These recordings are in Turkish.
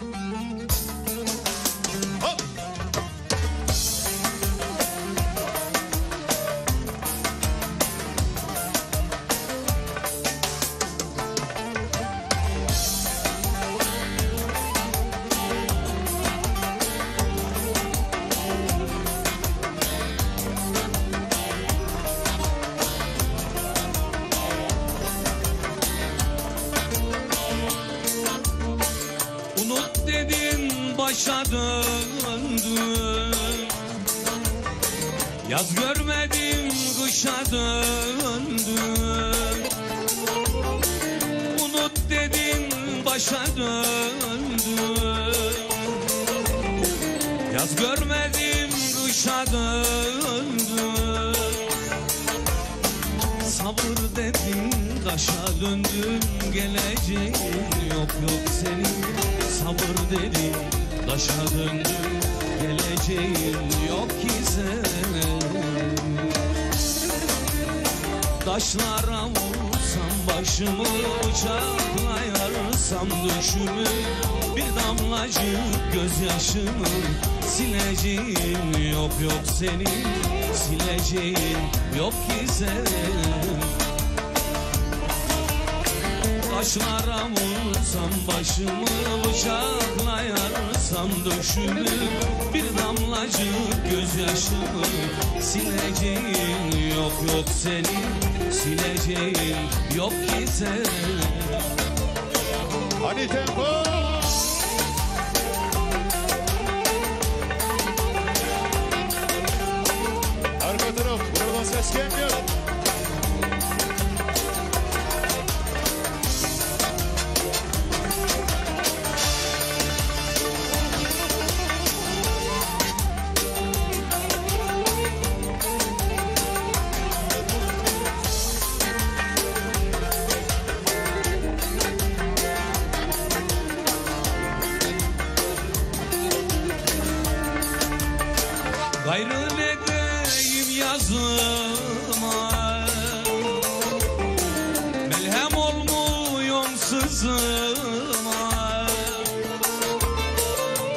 Música Unut dedin başa döndü. Yaz görmedim kışa döndü. Unut dedin başa döndü. Yaz görmedim kışa döndü. Sabır dedin taşa döndüm geleceğin yok yok senin Sabır dedin taşa döndüm geleceğin yok ki senin Taşlara vursam başımı bıçakla yarsam düşümü Bir damlacık gözyaşımı sileceğin yok yok senin Sileceğin yok ki senin Taşlara vursam başımı bıçakla yarsam Bir damlacık gözyaşımı sileceğin yok yok senin Sileceğin yok ki senin Hadi tempo. Arka taraf. Buradan ses gelmiyor. Gayrı ne deyim yazıma? Melhem olmuyorum sızıma.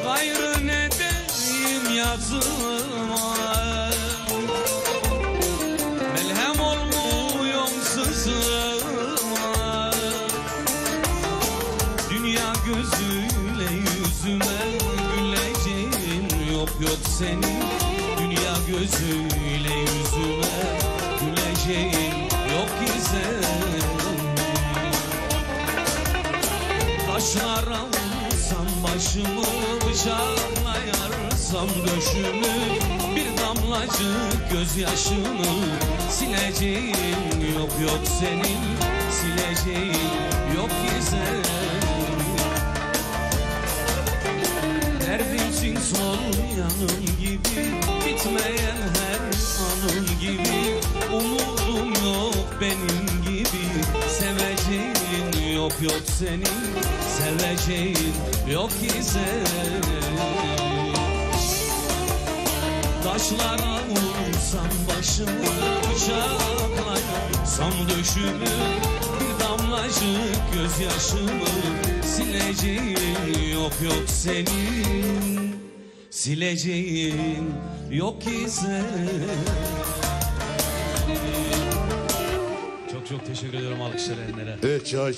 Gayrı ne deyim yazıma? Melhem olmuyorum sızıma. Dünya gözüyle yüzüme güleceğin yok yok senin gözüyle yüzüme güleceğin yok ki senin Taşlara vursam başımı bıçakla yarsam döşümü Bir damlacık gözyaşımı sileceğin yok yok senin Sileceğin yok ki Bitmeyen her anım gibi Umudum yok benim gibi. Seveceğin yok yok senin Seveceğin yok senin Taşlara vursam başımı bıçakla yaksam döşümü Bir damlacık gözyaşımı sileceğin yok yok senin Sileceğin yok senin Çok çok teşekkür ediyorum alkışlar Ender'e. Evet çay